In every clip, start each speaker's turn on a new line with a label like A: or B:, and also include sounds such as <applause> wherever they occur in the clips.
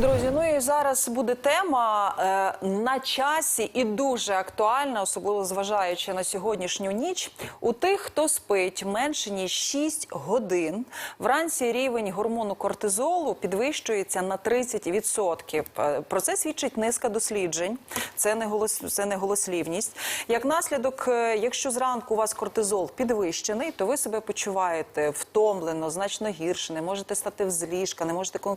A: Друзі, ну і зараз буде тема е, на часі і дуже актуальна, особливо зважаючи на сьогоднішню ніч. У тих, хто спить менше ніж 6 годин, вранці рівень гормону кортизолу підвищується на 30%. Е, Про це свідчить низка досліджень. Це не голос, це не голослівність. Як наслідок, е, якщо зранку у вас кортизол підвищений, то ви себе почуваєте втомлено, значно гірше, не можете стати з ліжка, не можете кон-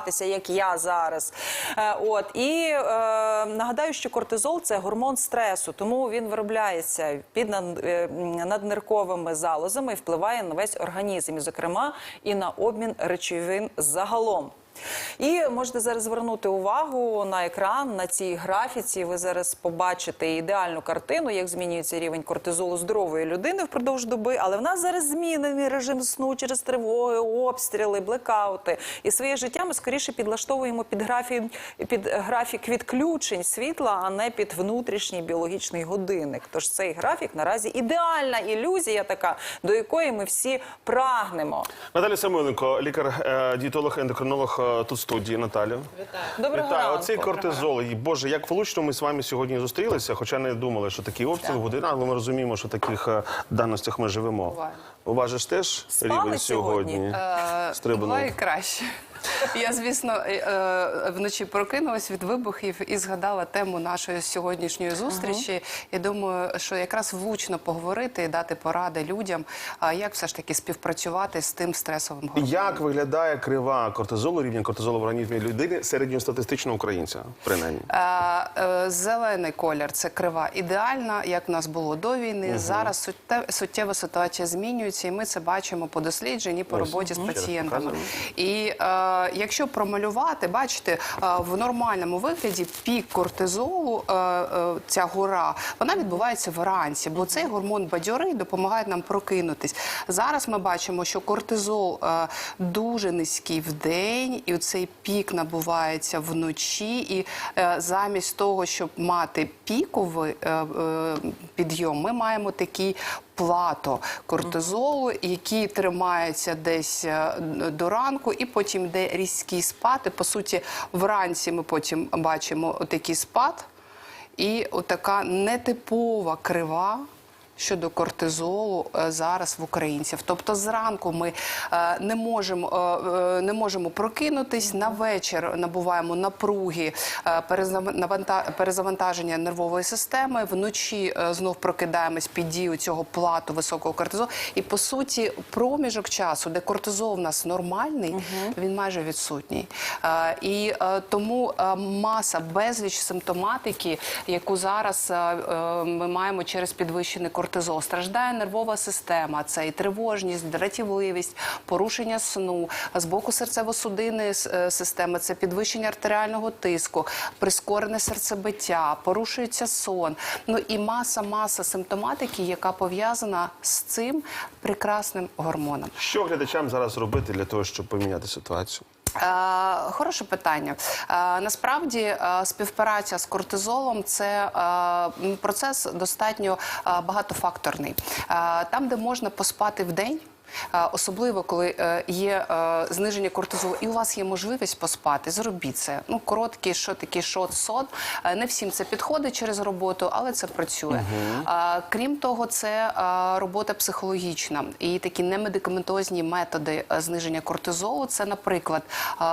A: концентр- як я зараз. Е, От і е, нагадаю, що кортизол це гормон стресу, тому він виробляється під е, наднирковими залозами і впливає на весь організм, і, зокрема, і на обмін речовин загалом. І можете зараз звернути увагу на екран на цій графіці. Ви зараз побачите ідеальну картину, як змінюється рівень кортизолу здорової людини впродовж доби. Але в нас зараз змінений режим сну через тривоги, обстріли, блекаути. І своє життя ми скоріше підлаштовуємо під графік, під графік відключень світла, а не під внутрішній біологічний годинник. Тож цей графік наразі ідеальна ілюзія, така до якої ми всі прагнемо.
B: Наталя Самойленко, лікар, е, дієтолог, ендокринолог е, тут в студії. Наталю.
A: Доброго
B: Вітаю.
A: ранку.
B: Оцей кортизол. І, Боже, як влучно ми з вами сьогодні зустрілися, хоча не думали, що такий обстріл буде, але ми розуміємо, що в таких е, даностях ми живемо.
C: Буває.
B: У вас же ж теж
A: Спали
B: рівень
A: сьогодні?
B: сьогодні
C: Е,
B: стрибнув.
C: Буває краще. Я, звісно, е, е, вночі прокинулась від вибухів і згадала тему нашої сьогоднішньої зустрічі. І думаю, що якраз влучно поговорити і дати поради людям, а як все ж таки співпрацювати з тим стресовим гормоном.
B: Як виглядає крива кортизолу, рівень кортизолу в організмі людини середньостатистичного українця, принаймні?
C: Е, Зелений колір це крива ідеальна, як в нас було до війни. Зараз сутте- суттєво ситуація змінюється, і ми це бачимо по дослідженні, по
B: Ось,
C: роботі з
B: мгм. Ще раз
C: пацієнтами. І якщо промалювати, бачите, е, в нормальному вигляді пік кортизолу, е, е, ця гора, вона відбувається вранці, бо цей гормон бадьори допомагає нам прокинутись. Зараз ми бачимо, що кортизол е, дуже низький в день, і цей пік набувається вночі. І е, замість того, щоб мати піковий е, е, підйом, ми маємо такий плато кортизолу, який тримається десь е, до ранку, і потім йде різкий спад. І, по суті, вранці ми потім бачимо отакий спад, і отака нетипова крива. Щодо кортизолу е, зараз в українців, тобто зранку ми е, не можемо е, не можемо прокинутись на вечір. Набуваємо напруги, перезавантаження нервової системи. Вночі знов прокидаємось під дію цього плату високого кортизолу. І по суті, проміжок часу, де кортизол в нас нормальний, він майже відсутній. І тому маса безліч симптоматики, яку зараз ми маємо через підвищений кортизол. Страждає нервова система, це і тривожність, дратівливість, порушення сну з боку серцево-судинної е, системи, це підвищення артеріального тиску, прискорене серцебиття, порушується сон. Ну і маса маса симптоматики, яка пов'язана з цим прекрасним гормоном.
B: Що глядачам зараз робити для того, щоб поміняти ситуацію?
C: Е, Хороше питання. Е, Насправді е, співпраця з кортизолом це процес достатньо багатофакторний. Там, де можна поспати в день. Е, Особливо коли е, є е, зниження кортизолу, і у вас є можливість поспати, зробіть це. Ну короткі, що такі шот сон. Е, Не всім це підходить через роботу, але це працює. Е, Крім того, це робота психологічна і такі немедикаментозні методи зниження кортизолу. Це, наприклад,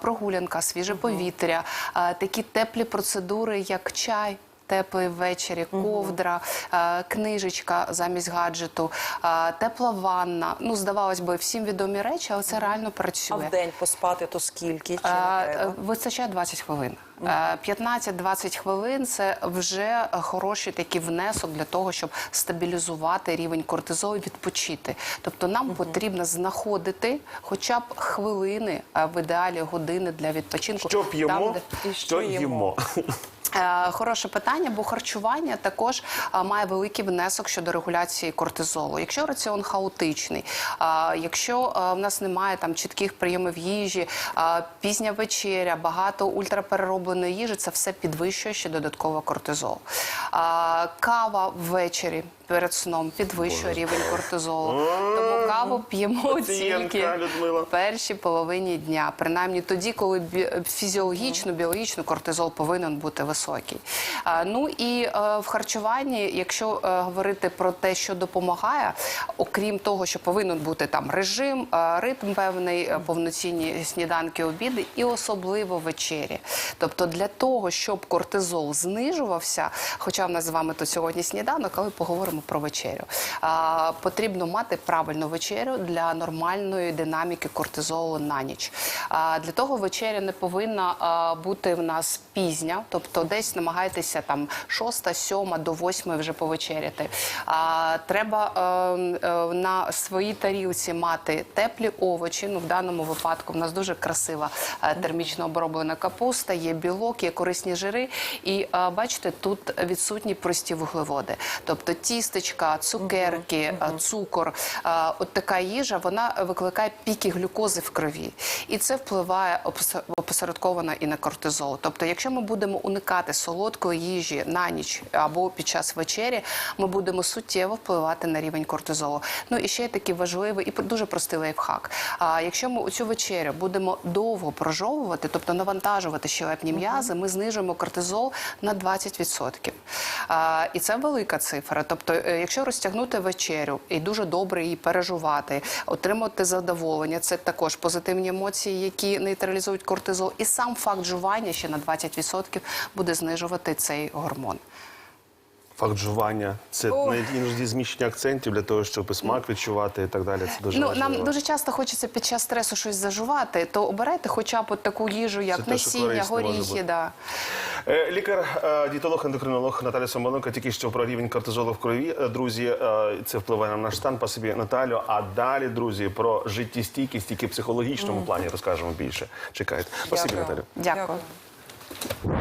C: прогулянка, свіже повітря, такі теплі процедури, як чай. Теплий ввечері, ковдра, е, книжечка замість гаджету, е, тепла ванна. Ну, здавалось би, всім відомі речі, але це реально
A: А
C: працює.
A: в день поспати то скільки? Чи
C: Е, Вистачає 20 хвилин. Е, 15-20 хвилин це вже хороший такий внесок для того, щоб стабілізувати рівень кортизолу і відпочити. Тобто нам потрібно знаходити хоча б хвилини, а в ідеалі години для відпочинку.
B: Що п'ємо,
C: Там, де-
A: І що
B: що
A: їмо?
B: їмо. <laughs>
C: Е, Хороше питання, бо харчування також е, має великий внесок щодо регуляції кортизолу. Якщо раціон хаотичний, е, якщо в нас немає там чітких прийомів їжі, пізня вечеря, багато ультрапереробленої їжі, це все підвищує ще додатково кортизол. Кава ввечері перед сном підвищує рівень кортизолу. Тому каву п'ємо тільки в першій половині дня, принаймні тоді, коли фізіологічно, біологічно кортизол повинен бути високий. А, Ну і е, в харчуванні, якщо е, говорити про те, що допомагає, окрім того, що повинен бути там режим, е, ритм певний, е, повноцінні сніданки, обіди, і особливо вечері. Тобто для того, щоб кортизол знижувався, хоча в нас з вами тут сьогодні сніданок, але поговоримо про вечерю. Потрібно мати правильну вечерю для нормальної динаміки кортизолу на ніч. Для того вечеря не повинна бути в нас пізня, тобто десь намагайтеся там 6, 7 до 8 вже повечеряти. А, треба е, е, на своїй тарілці мати теплі овочі. Ну, в даному випадку в нас дуже красива е, термічно оброблена капуста, є білок, є корисні жири. І е, бачите, тут відсутні прості вуглеводи. Тобто тістечка, цукерки, е, цукор. Е, От така їжа вона викликає піки глюкози в крові. І це впливає опосередковано і на кортизол. Тобто, якщо ми будемо уникати солодкої їжі на ніч або під час вечері, ми будемо суттєво впливати на рівень кортизолу. Ну і ще такий важливий і дуже простий лайфхак. А якщо ми цю вечерю будемо довго прожовувати, тобто навантажувати щелепні м'язи, ми знижуємо кортизол на 20%. А, і це велика цифра. Тобто, е, якщо розтягнути вечерю і дуже добре її пережувати, отримати задоволення, це також позитивні емоції, які нейтралізують кортизол, і сам факт жування ще на 20% буде знижувати цей гормон.
B: Факт жування це
A: Ох.
B: навіть іноді зміщення акцентів для того, щоб і смак відчувати і так далі. Це дуже
C: Ну
B: важливо.
C: нам дуже часто хочеться під час стресу щось зажувати, то обирайте хоча б от таку їжу, як
B: Це
C: насіння,
B: може
C: горіхи. Да.
B: Е, Лікар, е, дієтолог, ендокринолог Наталя Самоленко тільки що про рівень кортизолу в крові. Е, Друзі, це впливає на наш стан. Пасибі Наталю. А далі, друзі, про життєстійкість тільки в психологічному плані розкажемо більше. Чекайте. Спасибі, Наталю.
C: Дякую.
A: Дякую.